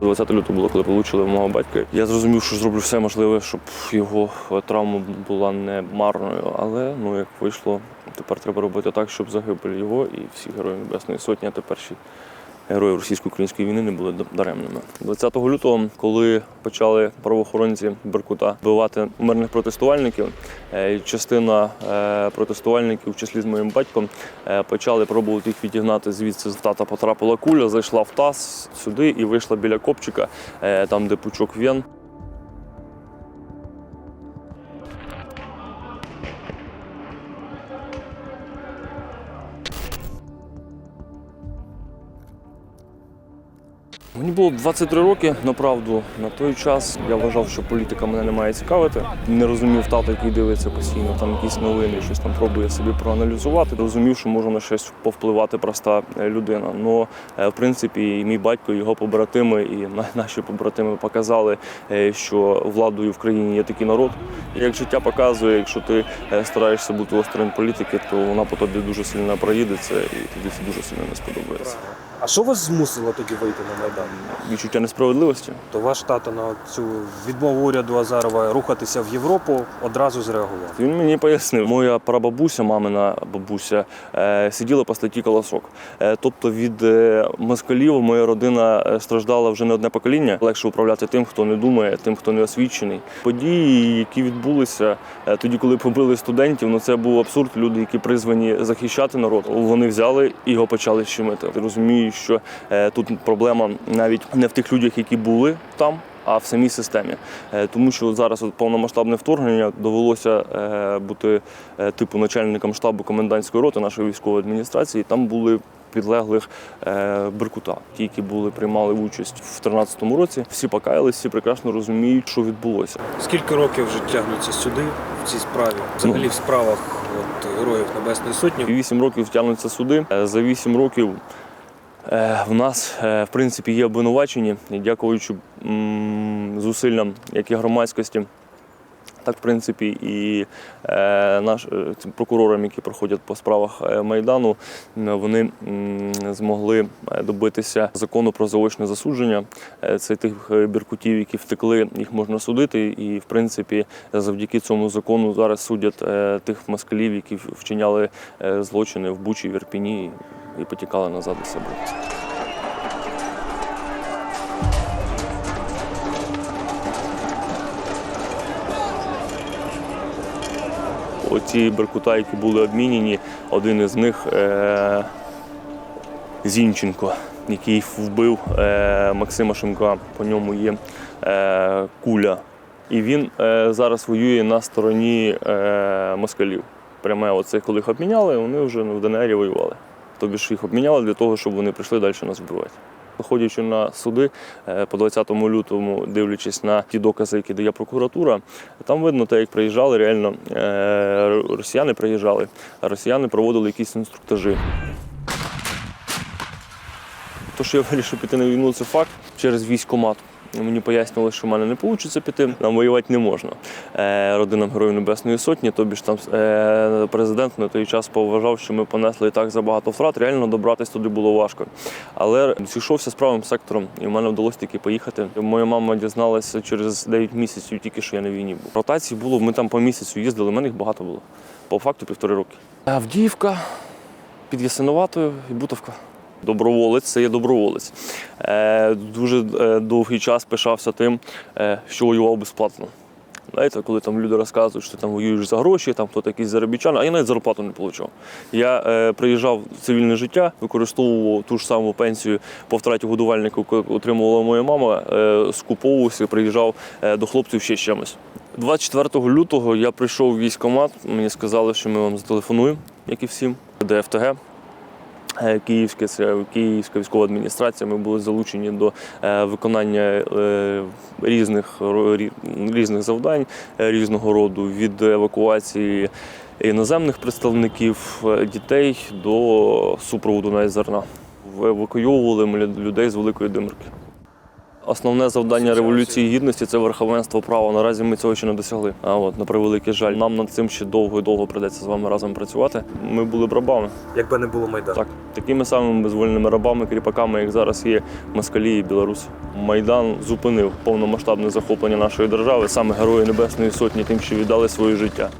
20 лютого було, коли отримали мого батька. Я зрозумів, що зроблю все можливе, щоб його травма була не марною. Але ну як вийшло, тепер треба робити так, щоб загибель його і всіх героїв Небесної Сотні, тепер ще героїв російсько-української війни не були даремними. 20 лютого, коли почали правоохоронці Беркута вбивати мирних протестувальників, е, частина е, протестувальників, в числі з моїм батьком, е, почали пробувати їх відігнати звідси. З тата потрапила куля, зайшла в таз сюди і вийшла біля копчика, там, де пучок вен. Мені було 23 роки, направду. На той час я вважав, що політика мене не має цікавити. Не розумів тата, який дивиться постійно, там якісь новини, щось там пробує собі проаналізувати. Розумів, що можу на щось повпливати проста е, людина. Ну, в принципі, і мій батько, і його побратими, і наші побратими показали, е, що владою в країні є такий народ. Як життя показує, якщо ти стараєшся бути осторонь політики, то вона по тобі дуже сильно проїдеться, і тобі це дуже сильно не сподобається. А що вас змусило тоді вийти на Майдан? Відчуття несправедливості. То ваш тато на цю відмову уряду Азарова рухатися в Європу одразу зреагував. Він мені пояснив, моя прабабуся, мамина бабуся, е, сиділа по статті колосок. Е, тобто від е, москалів моя родина страждала вже не одне покоління. Легше управляти тим, хто не думає, тим, хто не освічений. Події, які відбулися тоді, коли побили студентів, ну це був абсурд. Люди, які призвані захищати народ, вони взяли і його почали щемити. Ти розумієш, що е, тут проблема навіть не в тих людях, які були там. А в самій системі, Е, тому що зараз от повномасштабне вторгнення довелося е, бути типу начальником штабу комендантської роти нашої військової адміністрації. Там були підлеглих Беркута, ті, які були приймали участь в 2013 році. Всі покаялись, всі прекрасно розуміють, що відбулося. Скільки років вже тягнуться сюди в цій справі? Взагалі в справах от, героїв Небесної Сотні. Вісім років тягнуться суди. Е, За вісім років в нас, е, в принципі, є обвинувачені, і дякуючи зусиллям як і громадськості. Так, в принципі, і е, е, прокурорам, які проходять по справах е, майдану, вони змогли е, добитися закону про заочне засудження. Е, Це тих е, біркутів, які втекли, їх можна судити. І в принципі, завдяки цьому закону зараз судять е, тих москалів, які вчиняли е, злочини в Бучі, в Ірпіні і потікали назад до себе. Оці беркута, які були обмінені, один із них е- Зінченко, який вбив е- Максима Шимка. По ньому є е- куля. І він е- зараз воює на стороні е- москалів. Пряме оце, коли їх обміняли, вони вже в ДНР воювали. Тобі ж їх обміняли для того, щоб вони прийшли далі нас вбивати. Виходячи на суди е, по 20 лютому, дивлячись на ті докази, які дає прокуратура, там видно те, як приїжджали, реально е, росіяни приїжджали, а росіяни проводили якісь інструктажі. То, що я вирішив піти на війну, це факт через військкомат. Мені пояснювали, що в мене не вийде піти, нам воювати не можна. Е, родинам Героїв Небесної Сотні, тобі ж там е, президент на той час поважав, що ми понесли і так забагато втрат. Реально добратися туди було важко. Але зійшовся з правим сектором, і в мене вдалося таки поїхати. Моя мама дізналася через 9 місяців, тільки що я на війні був. Ротацій було, ми там по місяцю їздили, в мене їх багато було. По факту півтори роки. Авдіївка, під Ясиноватою і Бутовка. Доброволець це є доброволець. Е, дуже е, довгий час пишався тим, е, що воював безплатно. Знаєте, коли там люди розказують, що ти там воюєш за гроші, там хто якийсь заробітчан, а я навіть зарплату не отримав. Я е, приїжджав в цивільне життя, використовував ту ж саму пенсію по втраті годувальника, яку отримувала моя мама, е, скуповувався, приїжджав е, до хлопців ще чимось. 24 лютого я прийшов в військкомат, мені сказали, що ми вам зателефонуємо, як і всім, ДФТГ. Е, Київське Київська військова адміністрація. Ми були залучені до е, виконання е, різних різних завдань е, різного роду від евакуації іноземних представників е, дітей до супроводу на зерна. Евакуйовували ми людей з великої димирки. Основне завдання революції гідності це верховенство права. Наразі ми цього ще не досягли. А от на превеликий жаль, нам над цим ще довго і довго придеться з вами разом працювати. Ми були б рабами. Якби не було Майдану. Так, такими самими безвольними рабами, кріпаками, як зараз є москалі і білоруси. Майдан зупинив повномасштабне захоплення нашої держави, саме герої Небесної Сотні, тим, що віддали своє життя.